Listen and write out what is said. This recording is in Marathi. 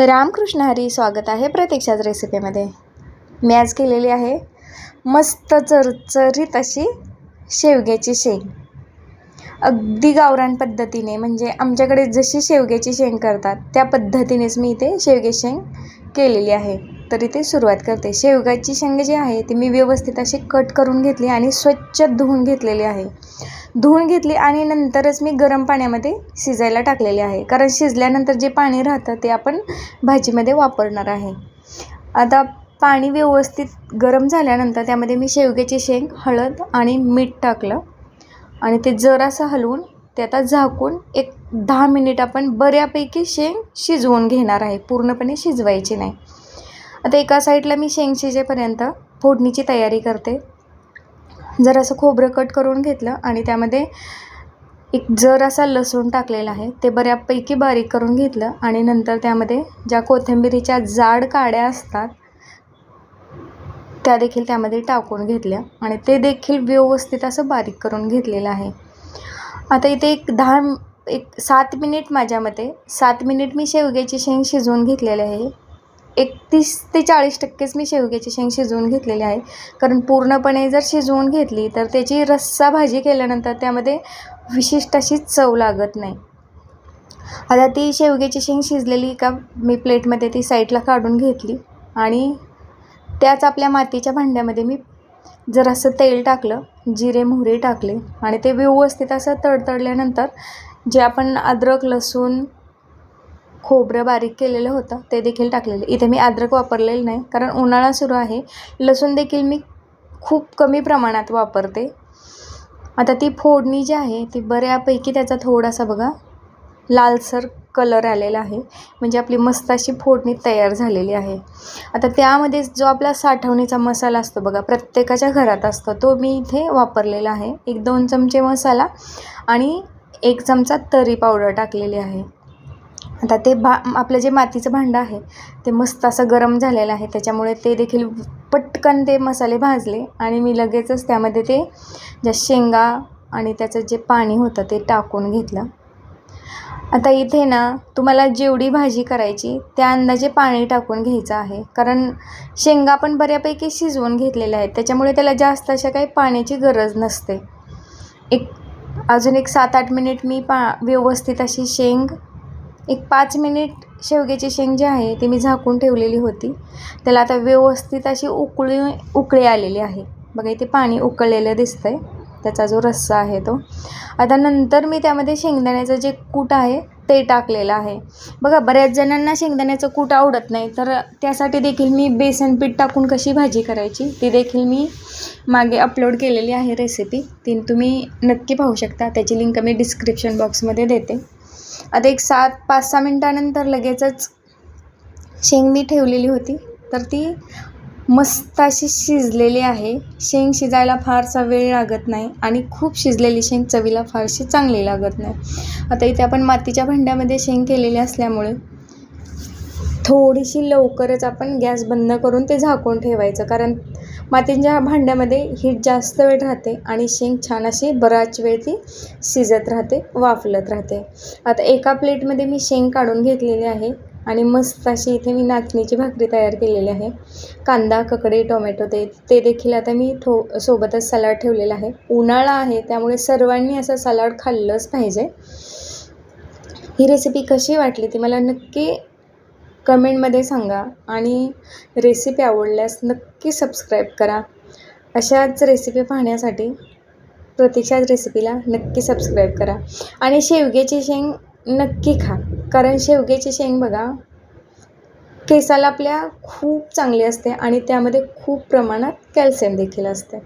रामकृष्ण हरी स्वागत आहे प्रत्यक्षात रेसिपीमध्ये. मी आज केलेली आहे मस्त चरचरीत अशी शेवग्याची शेंग. अगदी गावरान पद्धतीने म्हणजे आमच्याकडे जशी शेवग्याची शेंग करतात त्या पद्धतीनेच मी इथे शेवगे शेंग केलेली आहे. तर इथे सुरुवात करते. शेवगाची शेंग जी आहे ती मी व्यवस्थित अशी कट करून घेतली आणि स्वच्छ धुवून घेतलेली आहे. धुवून घेतली आणि नंतरच मी गरम पाण्यामध्ये शिजायला टाकलेले आहे. कारण शिजल्यानंतर जे पाणी राहतं ते आपण भाजीमध्ये वापरणार आहे. आता पाणी व्यवस्थित गरम झाल्यानंतर त्यामध्ये मी शेवग्याची शेंग हळद आणि मीठ टाकलं. आणि ते जरासं हलवून ते आता झाकून एक दहा मिनिट आपण बऱ्यापैकी शेंग शिजवून घेणार आहे. पूर्णपणे शिजवायची नाही. आता एका साईडला मी शेंग शिजेपर्यंत फोडणीची तयारी करते. जर असं खोबरं कट करून घेतलं आणि त्यामध्ये एक जर असा लसूण टाकलेला आहे ते बऱ्यापैकी बारीक करून घेतलं आणि नंतर त्यामध्ये ज्या कोथिंबिरीच्या जाड काड्या असतात त्या देखील त्यामध्ये टाकून घेतल्या आणि ते देखील व्यवस्थित असं बारीक करून घेतलेलं आहे. आता इथे एक दहा एक सात मिनिट माझ्या मते सात मिनिट मी शेवग्याची शेंग शिजवून घेतलेले आहे. एक तीस ते चाळीस टक्केच मी शेवग्याची शेंग शिजवून घेतलेली आहे. कारण पूर्णपणे जर शिजवून घेतली तर त्याची रस्सा भाजी केल्यानंतर त्यामध्ये विशिष्ट अशी चव लागत नाही. आता ती शेवग्याची शेंग शिजलेली का मी प्लेटमध्ये ती साईडला काढून घेतली आणि त्याच आपल्या मातीच्या भांड्यामध्ये मी जरासं तेल टाकलं जिरे मोहरी टाकले आणि ते व्यवस्थित असं तडतडल्यानंतर जे आपण अद्रक लसूण खोबरं बारीक केलेलं होतं ते देखील टाकलेलं. इथे मी अद्रक वापरलेलं नाही कारण उन्हाळा सुरू आहे. लसूण देखील मी खूप कमी प्रमाणात वापरते. आता ती फोडणी जी आहे ती बऱ्यापैकी त्याचा थोडासा बघा लालसर कलर आलेला आहे. म्हणजे आपली मस्त अशी फोडणी तयार झालेली आहे. आता त्यामध्ये जो आपला साठवणीचा मसाला असतो बघा प्रत्येकाच्या घरात असतो तो मी इथे वापरलेला आहे. एक दोन चमचे मसाला आणि एक चमचा तरी पावडर टाकलेली आहे. आता ते भा आपलं जे मातीचं भांडं आहे ते मस्त असं गरम झालेलं आहे. त्याच्यामुळे ते देखील पटकन ते मसाले भाजले आणि मी लगेचच त्यामध्ये ते ज्या शेंगा आणि त्याचं जे पाणी होतं ते टाकून घेतलं. आता इथे ना तुम्हाला जेवढी भाजी करायची त्या अंदाजे पाणी टाकून घ्यायचं आहे. कारण शेंगा पण बऱ्यापैकी शिजवून घेतलेल्या आहेत. त्याच्यामुळे त्याला जास्त अशा काही पाण्याची गरज नसते. एक अजून एक सात आठ मिनिट मी पा व्यवस्थित अशी शेंग एक पाच मिनिट शेवग्याची शेंग जी आहे ती मी झाकून ठेवलेली होती. त्याला आता व्यवस्थित अशी उकळी उकळी आलेली आहे. बघा इथे पाणी उकळलेलं दिसतं आहे त्याचा जो रस्सा आहे तो. आता नंतर मी त्यामध्ये शेंगदाण्याचं जे कूट आहे ते टाकलेलं आहे. बघा बऱ्याच जणांना शेंगदाण्याचं कूट आवडत नाही. तर त्यासाठी देखील मी बेसन पीठ टाकून कशी भाजी करायची ती देखील मी मागे अपलोड केलेली आहे रेसिपी ती तुम्ही नक्की पाहू शकता. त्याची लिंक मी डिस्क्रिप्शन बॉक्समध्ये देते. आता एक सात पाच सहा मिनटानंतर लगेचच शेंग मी ठेवलेली होती. तर ती मस्त अशी शिजलेली आहे. शेंग शिजायला फारसा वेळ लागत नाही आणि खूप शिजलेली शेंग चवीला फारशी चांगली लागत नाही. आता इथे आपण मातीच्या भांड्यामध्ये शेंग केलेली असल्यामुळे थोडीशी लवकरच आपण गॅस बंद करून ते झाकून ठेवायचं. कारण मातींच्या भांड्यामध्ये हीट जास्त वेळ राहते आणि शेंग छान अशी बराच वेळ ती शिजत राहते वाफलत राहते. आता एका प्लेटमध्ये मी शेंग काढून घेतलेली आहे आणि मस्त अशी इथे मी नाचणीची भाकरी तयार केलेली आहे. कांदा ककडी टोमॅटो ते ते देखील आता मी थो सोबतच सलाड ठेवलेला आहे. उन्हाळा आहे त्यामुळे सर्वांनी असं सलाड खाल्लंच पाहिजे. ही रेसिपी कशी वाटली ती मला नक्की कमेंटमध्ये सांगा आणि रेसिपी आवडल्यास नक्की सबस्क्राईब करा. अशाच रेसिपी पाहण्यासाठी प्रतीक्षाच रेसिपीला नक्की सबस्क्राईब करा. आणि शेवग्याची शेंग नक्की खा. कारण शेवग्याची शेंग बघा केसाला आपल्या खूप चांगली असते आणि त्यामध्ये खूप प्रमाणात कॅल्शियम देखील असते.